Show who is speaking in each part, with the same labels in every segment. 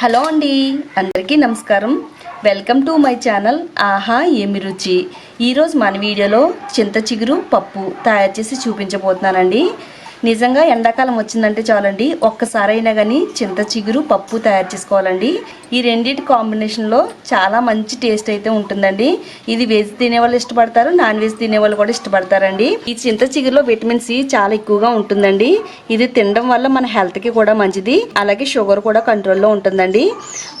Speaker 1: Hello అండి అందరికీ నమస్కారం. వెల్కమ్ టు మై ఛానల్ ఆహా ఏమి రుచి. ఈరోజు మన వీడియోలో చింత చిగురు పప్పు తయారు చేసి చూపించబోతున్నానండి. నిజంగా ఎండాకాలం వచ్చిందంటే చాలండి. ఒక్కసారైనా కానీ చింత చిగురు పప్పు తయారు చేసుకోవాలండి. ఈ రెండింటి కాంబినేషన్లో చాలా మంచి టేస్ట్ అయితే ఉంటుందండి. ఇది వెజ్ తినేవాళ్ళు ఇష్టపడతారు నాన్ వెజ్ తినేవాళ్ళు కూడా ఇష్టపడతారండి. ఈ చింత చిగురులో విటమిన్ సి చాలా ఎక్కువగా ఉంటుందండి. ఇది తినడం వల్ల మన హెల్త్కి కూడా మంచిది. అలాగే షుగర్ కూడా కంట్రోల్లో ఉంటుందండి.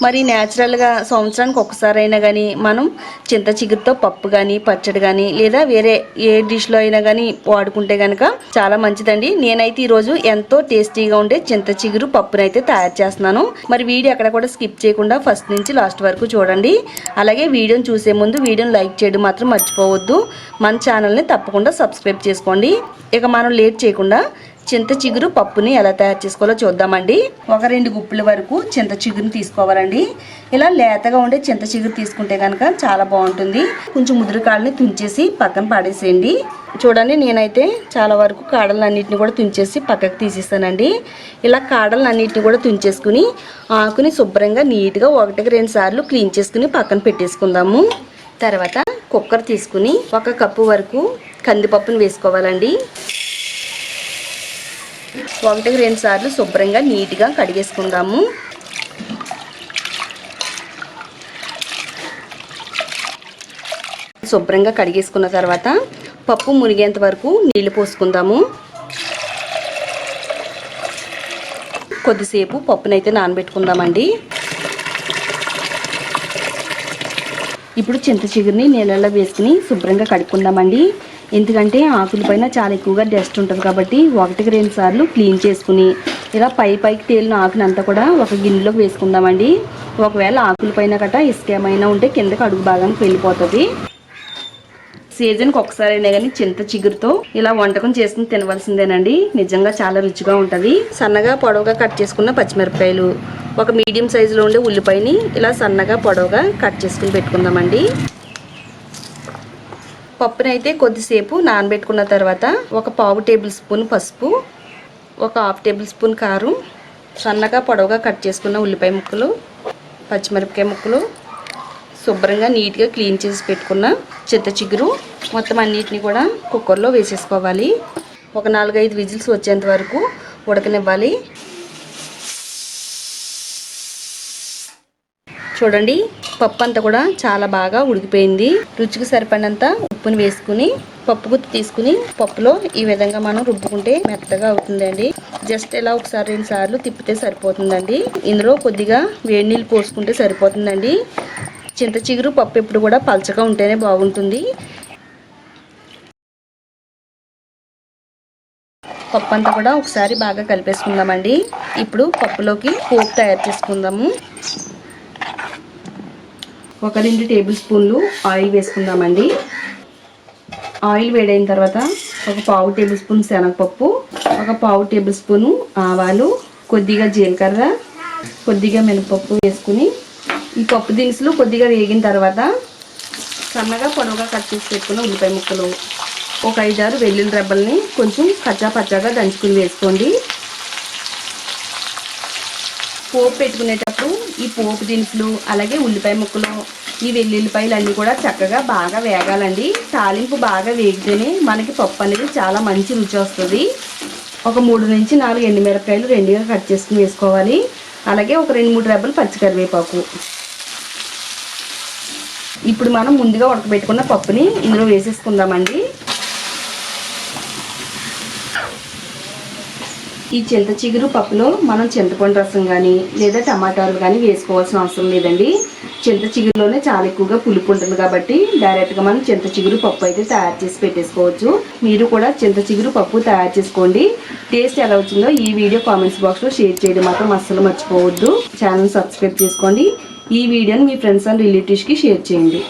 Speaker 1: మరి న్యాచురల్గా సంవత్సరానికి ఒక్కసారైనా కానీ మనం చింత చిగురుతో పప్పు కానీ పచ్చడి కానీ లేదా వేరే ఏ డిష్లో అయినా కానీ వాడుకుంటే కనుక చాలా మంచిదండి. నేనైతే ఈరోజు ఎంతో టేస్టీగా ఉండే చింత చిగురు పప్పునైతే తయారు చేస్తున్నాను. మరి వీడియో అక్కడ కూడా స్కిప్ చేయకుండా ఫస్ట్ నుంచి లాస్ట్ వరకు చూడండి. అలాగే వీడియోని చూసే ముందు వీడియోని లైక్ చేయడం మాత్రం మర్చిపోవద్దు. మన ఛానల్ని తప్పకుండా సబ్స్క్రైబ్ చేసుకోండి. ఇక మనం లేట్ చేయకుండా చింత చిగురు పప్పుని ఎలా తయారు చేసుకోవాలో చూద్దామండి. ఒక రెండు గుప్పుల వరకు చింత చిగురుని తీసుకోవాలండి. ఇలా లేతగా ఉండే చింత చిగురు తీసుకుంటే కనుక చాలా బాగుంటుంది. కొంచెం ముదురు కాడని తుంచేసి పక్కన పడేసేయండి. చూడండి నేనైతే చాలా వరకు కాడలన్నింటిని కూడా తుంచేసి పక్కకు తీసేస్తానండి. ఇలా కాడలన్నింటిని కూడా తుంచేసుకుని ఆకుని శుభ్రంగా నీట్గా ఒకటికి రెండు సార్లు క్లీన్ చేసుకుని పక్కన పెట్టేసుకుందాము. తర్వాత కుక్కర్ తీసుకుని ఒక కప్పు వరకు కందిపప్పును వేసుకోవాలండి. ఒకటికి రెండు సార్లు శుభ్రంగా నీట్గా కడిగేసుకుందాము. శుభ్రంగా కడిగేసుకున్న తర్వాత పప్పు మునిగేంత వరకు నీళ్ళు పోసుకుందాము. కొద్దిసేపు పప్పునైతే నానబెట్టుకుందామండి. ఇప్పుడు చింత చిగురిని నీళ్ళల్లో వేసుకుని శుభ్రంగా కడుక్కుందామండి. ఎందుకంటే ఆకుల పైన చాలా ఎక్కువగా డస్ట్ ఉంటుంది కాబట్టి ఒకటికి రెండు సార్లు క్లీన్ చేసుకుని ఇలా పై పైకి తేలిన ఆకునంతా కూడా ఒక గిన్నెలోకి వేసుకుందామండి. ఒకవేళ ఆకుల పైన గట ఇసుక ఏమైనా ఉంటే కిందకి అడుగు భాగానికి వెళ్ళిపోతుంది. సీజన్కి ఒకసారైనా కానీ చింత చిగురుతో ఇలా వంటకం చేసుకుని తినవలసిందేనండి. నిజంగా చాలా రుచిగా ఉంటుంది. సన్నగా పొడవుగా కట్ చేసుకున్న పచ్చిమిరపకాయలు ఒక మీడియం సైజులో ఉండే ఉల్లిపాయని ఇలా సన్నగా పొడవుగా కట్ చేసుకుని పెట్టుకుందామండి. పప్పునైతే కొద్దిసేపు నానబెట్టుకున్న తర్వాత ఒక పావు టేబుల్ స్పూన్ పసుపు ఒక హాఫ్ టేబుల్ స్పూన్ కారం సన్నగా పొడవుగా కట్ చేసుకున్న ఉల్లిపాయ ముక్కలు పచ్చిమిరపకాయ ముక్కలు శుభ్రంగా నీట్గా క్లీన్ చేసి పెట్టుకున్న చెత్త చిగురు మొత్తం అన్నిటిని కూడా కుక్కర్లో వేసేసుకోవాలి. ఒక నాలుగైదు విజిల్స్ వచ్చేంత వరకు ఉడకనివ్వాలి. చూడండి పప్పు అంతా కూడా చాలా బాగా ఉడికిపోయింది. రుచికి సరిపడినంత పప్పుని వేసుకుని పప్పు గుత్తి తీసుకుని పప్పులో ఈ విధంగా మనం రుబ్బుకుంటే మెత్తగా అవుతుందండి. జస్ట్ ఇలా ఒకసారి రెండు సార్లు తిప్పితే సరిపోతుందండి. ఇందులో కొద్దిగా వేడి నీళ్ళు పోసుకుంటే సరిపోతుందండి. చింత చిగురు పప్పు ఎప్పుడు కూడా పలచగా ఉంటేనే బాగుంటుంది. పప్పు అంతా కూడా ఒకసారి బాగా కలిపేసుకుందామండి. ఇప్పుడు పప్పులోకి పోపు తయారు చేసుకుందాము. ఒక రెండు టేబుల్ స్పూన్లు ఆయిల్ వేసుకుందామండి. ఆయిల్ వేడైన తర్వాత ఒక పావు టేబుల్ స్పూన్ శనగపప్పు ఒక పావు టేబుల్ స్పూను ఆవాలు కొద్దిగా జీలకర్ర కొద్దిగా మినపప్పు వేసుకుని ఈ పప్పు దినుసులు కొద్దిగా వేగిన తర్వాత సన్నగా పొడవుగా కట్ చేసి పెట్టుకున్న ఉల్లిపాయ ముక్కలు. ఒక ఐదారు వెల్లుల్లి రెబ్బల్ని కొంచెం కచ్చా పచ్చాగా దంచుకుని వేసుకోండి. పోపు పెట్టుకునేటప్పుడు ఈ పోపు దినుసులు అలాగే ఉల్లిపాయ ముక్కలు ఈ వెల్లుల్లిపాయలు అన్నీ కూడా చక్కగా బాగా వేగాలండి. తాలింపు బాగా వేగితేనే మనకి పప్పు అనేది చాలా మంచి రుచి వస్తుంది. ఒక మూడు నుంచి నాలుగు ఎండుమిరపకాయలు రెండుగా కట్ చేసుకుని వేసుకోవాలి. అలాగే ఒక రెండు మూడు రెబ్బలు పచ్చికరివేపాకు. ఇప్పుడు మనం ముందుగా ఉడకబెట్టుకున్న పప్పుని ఇందులో వేసేసుకుందామండి. ఈ చింత చిగురు పప్పులో మనం చింతపండు రసం కానీ లేదా టమాటాలు కానీ వేసుకోవాల్సిన అవసరం లేదండి. చింత చిగురులోనే చాలా ఎక్కువగా పులుపు ఉంటుంది కాబట్టి డైరెక్ట్గా మనం చింత చిగురు పప్పు అయితే తయారు చేసి పెట్టేసుకోవచ్చు. మీరు కూడా చింత చిగురు పప్పు తయారు చేసుకోండి. టేస్ట్ ఎలా వచ్చిందో ఈ వీడియో కామెంట్స్ బాక్స్లో షేర్ చేయడం మాత్రం అస్సలు మర్చిపోవద్దు. ఛానల్ సబ్స్క్రైబ్ చేసుకోండి. ఈ వీడియోని మీ ఫ్రెండ్స్ అండ్ రిలేటివ్స్కి షేర్ చేయండి.